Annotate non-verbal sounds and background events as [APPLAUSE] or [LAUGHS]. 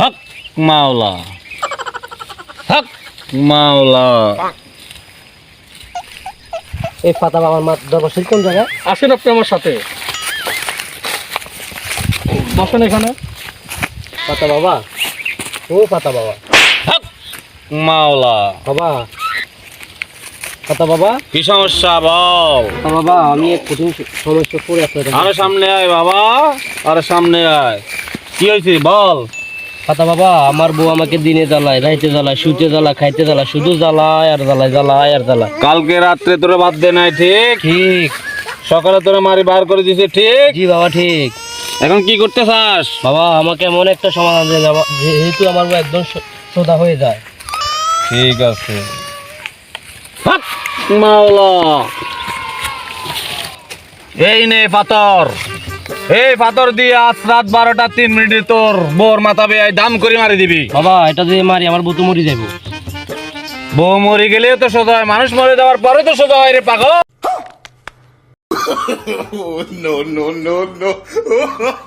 হক মাওলা। হক মাওলা। এই পাতা বাবার মা দরবার শরীফ কোন জায়গায়? আসেন আপনি আমার সাথে। বসেন এখানে। পাতা বাবা? ও পাতা বাবা। হক মাওলা। বাবা। পাতা বাবা? কি সমস্যা বল? বাবা আমি এক কঠিন সমস্যা পড়ে আপনার। আরে সামনে আয় বাবা। আরে সামনে আয়। কি হয়েছে বল? পাতা বাবা আমার বউ আমাকে দিনে জ্বালায় রাইতে জ্বালায় শুতে জ্বালায় খাইতে জ্বালায় শুধু জ্বালায় আর জ্বালায় জ্বালায় আর জ্বালায়। কালকে রাত্রে তোরা বাদ দে নাই ঠিক? ঠিক। সকালে তোরা মারি বার করে দিছে ঠিক? জি বাবা ঠিক। এখন কি করতে চাস বাবা আমাকে এমন একটা সমাধান দেন বাবা, যেহেতু আমার বউ একদম সো- সোজা হয়ে যায়। ঠিক আছে। মাওলা! এই নে পাথর! এই পাথর দিয়ে আজ রাত বারোটা তিন মিনিটে তোর বোর মাথা বেয়ে দাম করে মারি দিবি। বাবা এটা দিয়ে মারি আমার বউ তো মরি যাব বউ মরে গেলেও তো সোজা হয় মানুষ মরে যাওয়ার পরে তো সোজা হয় রে পাগল। [LAUGHS] [LAUGHS]